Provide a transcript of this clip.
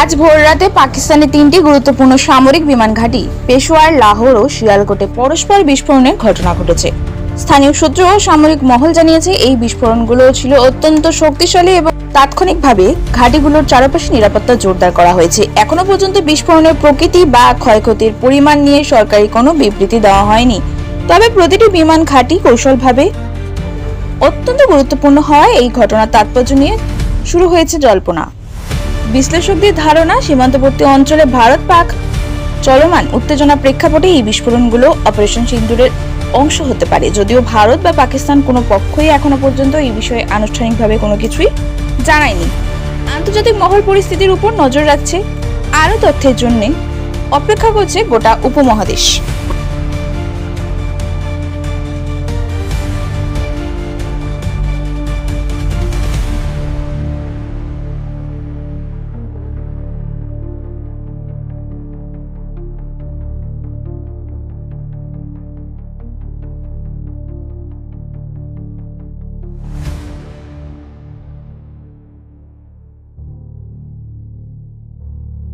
আজ ভোররাতে পাকিস্তানে তিনটি গুরুত্বপূর্ণ সামরিক বিমান ঘাঁটি, পেশোয়ার, লাহোর ও শিয়ালকোটে পরস্পর বিস্ফোরণের ঘটনা ঘটেছে। স্থানীয় সূত্র ও সামরিক মহল জানিয়েছে, এই বিস্ফোরণগুলো ছিল অত্যন্ত শক্তিশালী এবং তাৎক্ষণিকভাবে ঘাঁটিগুলোর চারপাশে নিরাপত্তা জোরদার করা হয়েছে। এখনও পর্যন্ত বিস্ফোরণের প্রকৃতি বা ক্ষয়ক্ষতির পরিমাণ নিয়ে সরকারি কোনো বিবৃতি দেওয়া হয়নি। তবে প্রতিটি বিমান ঘাঁটি কৌশলভাবে অত্যন্ত গুরুত্বপূর্ণ হওয়ায় এই ঘটনার তাৎপর্য নিয়ে শুরু হয়েছে জল্পনা। বিশ্লেষকদের ধারণা, সীমান্তবর্তী অঞ্চলে ভারত পাক চলমান উত্তেজনা প্রেক্ষাপটে এই বিস্ফোরণগুলো অপারেশন সিন্দুরের অংশ হতে পারে। যদিও ভারত বা পাকিস্তান কোনো পক্ষই এখনও পর্যন্ত এই বিষয়ে আনুষ্ঠানিকভাবে কোনো কিছুই জানায়নি। আন্তর্জাতিক মহল পরিস্থিতির উপর নজর রাখছে আরও তথ্যের জন্য। অপেক্ষা করছে গোটা উপমহাদেশ।